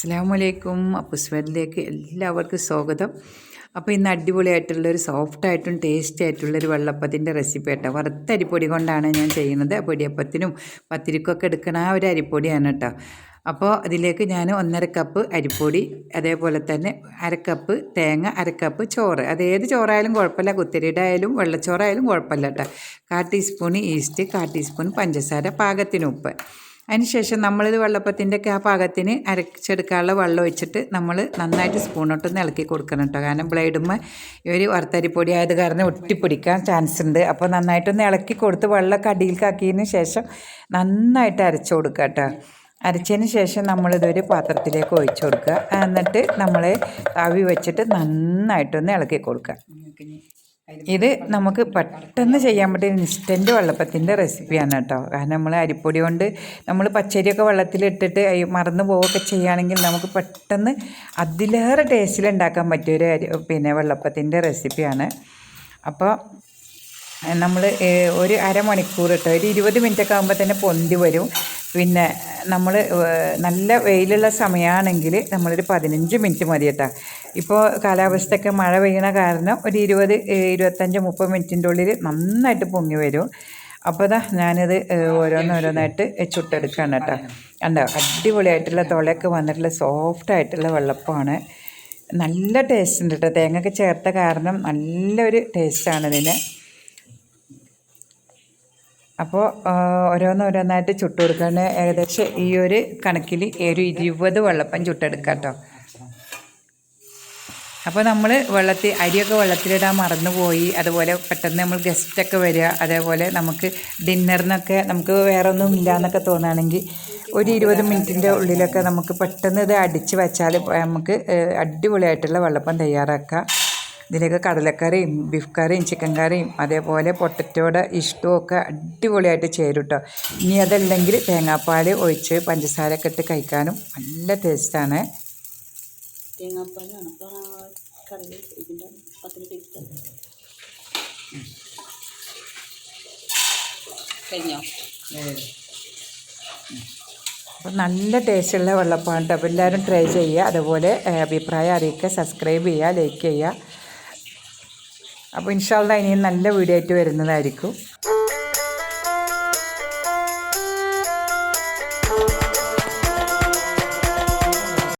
അസ്സാമലൈക്കും അപ്പുസ്വരിലേക്ക് എല്ലാവർക്കും സ്വാഗതം. അപ്പോൾ ഇന്ന് അടിപൊളിയായിട്ടുള്ളൊരു സോഫ്റ്റായിട്ടും ടേസ്റ്റി ആയിട്ടുള്ളൊരു വെള്ളപ്പത്തിന്റെ റെസിപ്പി കേട്ടോ വറുത്ത അരിപ്പൊടി കൊണ്ടാണ് ഞാൻ ചെയ്യുന്നത്. പൊടിയപ്പത്തിനും പത്തിരിക്കൊക്കെ എടുക്കണ ആ ഒരു അരിപ്പൊടിയാണ് കേട്ടോ അപ്പോൾ അതിലേക്ക് ഞാൻ ഒന്നര കപ്പ് അരിപ്പൊടി അതേപോലെ തന്നെ അരക്കപ്പ് തേങ്ങ അരക്കപ്പ് ചോറ്. അത് ഏത് ചോറായാലും കുഴപ്പമില്ല. കുത്തിരിയുടെ ആയാലും വെള്ളച്ചോറായാലും കുഴപ്പമില്ല കേട്ടോ കാ ടീസ്പൂൺ ഈസ്റ്റ് കാ ടീസ്പൂൺ പഞ്ചസാര പാകത്തിന് ഉപ്പ്. അതിനുശേഷം നമ്മളിത് വെള്ളപ്പത്തിന്റെ ആ പാകത്തിന് അരച്ചെടുക്കാനുള്ള വെള്ളം ഒഴിച്ചിട്ട് നമ്മൾ നന്നായിട്ട് സ്പൂണോട്ടൊന്ന് ഇളക്കി കൊടുക്കണം കേട്ടോ. കാരണം ബ്ലേഡുമ്മ ഒരു വറുത്തരിപ്പൊടി ആയത് കാരണം ഒട്ടിപ്പിടിക്കാൻ ചാൻസ് ഉണ്ട്. അപ്പോൾ നന്നായിട്ടൊന്ന് ഇളക്കി കൊടുത്ത് വെള്ളമൊക്കെ അടിയിൽക്കാക്കിയതിന് ശേഷം നന്നായിട്ട് അരച്ചു കൊടുക്കുക കേട്ടോ. അരച്ചതിന് ശേഷം നമ്മളിതൊരു പാത്രത്തിലേക്ക് ഒഴിച്ചു കൊടുക്കുക. എന്നിട്ട് നമ്മൾ തവി വെച്ചിട്ട് നന്നായിട്ടൊന്ന് ഇളക്കി കൊടുക്കുക. ഇത് നമുക്ക് പെട്ടെന്ന് ചെയ്യാൻ പറ്റിയ ഇൻസ്റ്റന്റ് വെള്ളപ്പത്തിന്റെ റെസിപ്പിയാണ് കേട്ടോ. കാരണം നമ്മൾ അരിപ്പൊടി കൊണ്ട് നമ്മൾ പച്ചരിയൊക്കെ വെള്ളത്തിലിട്ടിട്ട് മറന്നു പോവുകയൊക്കെ ചെയ്യുകയാണെങ്കിൽ നമുക്ക് പെട്ടെന്ന് അതിലേറെ ടേസ്റ്റിൽ ഉണ്ടാക്കാൻ പറ്റിയൊരു അരി പിന്നെ വെള്ളപ്പത്തിന്റെ റെസിപ്പിയാണ്. അപ്പോൾ നമ്മൾ ഒരു അരമണിക്കൂർ ഇട്ടോ ഒരു ഇരുപത് മിനിറ്റൊക്കെ ആകുമ്പോൾ തന്നെ പൊന്തി വരും. പിന്നെ നമ്മൾ നല്ല വെയിലുള്ള സമയമാണെങ്കിൽ നമ്മളൊരു പതിനഞ്ച് മിനിറ്റ് മതി കേട്ടോ. ഇപ്പോൾ കാലാവസ്ഥയൊക്കെ മഴ പെയ്യണ കാരണം ഒരു ഇരുപത് ഇരുപത്തഞ്ച് മുപ്പത് മിനിറ്റിന്റെ ഉള്ളിൽ നന്നായിട്ട് പൊങ്ങി വരും. അപ്പോൾ ഇതാ ഞാനിത് ഓരോന്നോരോന്നായിട്ട് ചുട്ടെടുക്കുകയാണ് കേട്ടോ. കണ്ടോ അടിപൊളിയായിട്ടുള്ള തുളയൊക്കെ വന്നിട്ടുള്ള സോഫ്റ്റ് ആയിട്ടുള്ള വെള്ളപ്പമാണ് നല്ല ടേസ്റ്റ് ഉണ്ട് കേട്ടോ. തേങ്ങയൊക്കെ ചേർത്ത കാരണം നല്ലൊരു ടേസ്റ്റാണ് ഇതിന്. അപ്പോൾ ഓരോന്നോരോന്നായിട്ട് ചുട്ട് കൊടുക്കാൻ ഏകദേശം ഈ ഒരു കണക്കിൽ ഒരു ഇരുപത് വെള്ളപ്പം ചുട്ടെടുക്കാം കേട്ടോ അപ്പോൾ നമ്മൾ വെള്ളത്തിൽ അരിയൊക്കെ വെള്ളത്തിലിടാൻ മറന്നുപോയി. അതുപോലെ പെട്ടെന്ന് നമ്മൾ ഗസ്റ്റൊക്കെ വരിക. അതേപോലെ നമുക്ക് ഡിന്നറിനൊക്കെ നമുക്ക് വേറെ ഒന്നും ഇല്ല എന്നൊക്കെ തോന്നുകയാണെങ്കിൽ ഒരു ഇരുപത് മിനിറ്റിന്റെ ഉള്ളിലൊക്കെ നമുക്ക് പെട്ടെന്ന് ഇത് അടിച്ച് വച്ചാൽ നമുക്ക് അടിപൊളിയായിട്ടുള്ള വെള്ളപ്പം തയ്യാറാക്കാം. ഇതിലേക്ക് കടലക്കറിയും ബീഫ് കറിയും ചിക്കൻ കറിയും അതേപോലെ പൊട്ടറ്റോടെ ഇഷ്ടവും ഒക്കെ അടിപൊളിയായിട്ട് ചേരും കേട്ടോ ഇനി അതല്ലെങ്കിൽ തേങ്ങാപ്പാൽ ഒഴിച്ച് പഞ്ചസാര ഒക്കെ ഇട്ട് കഴിക്കാനും നല്ല ടേസ്റ്റാണ് തേങ്ങാപ്പാലാണ്. അപ്പോൾ ആ കറി ഇതിന്റെ പത്തിന് ടേസ്റ്റ് കഴിഞ്ഞോ? അപ്പോൾ നല്ല ടേസ്റ്റുള്ള വെള്ളപ്പാണ് കേട്ടോ അപ്പോൾ എല്ലാവരും ട്രൈ ചെയ്യുക. അതുപോലെ അഭിപ്രായം അറിയിക്കുക സബ്സ്ക്രൈബ് ചെയ്യുക ലൈക്ക് ചെയ്യുക. അപ്പോൾ ഇൻഷാള്ള ഇനിയും നല്ല വീഡിയോ ആയിട്ട് വരുന്നതായിരിക്കും.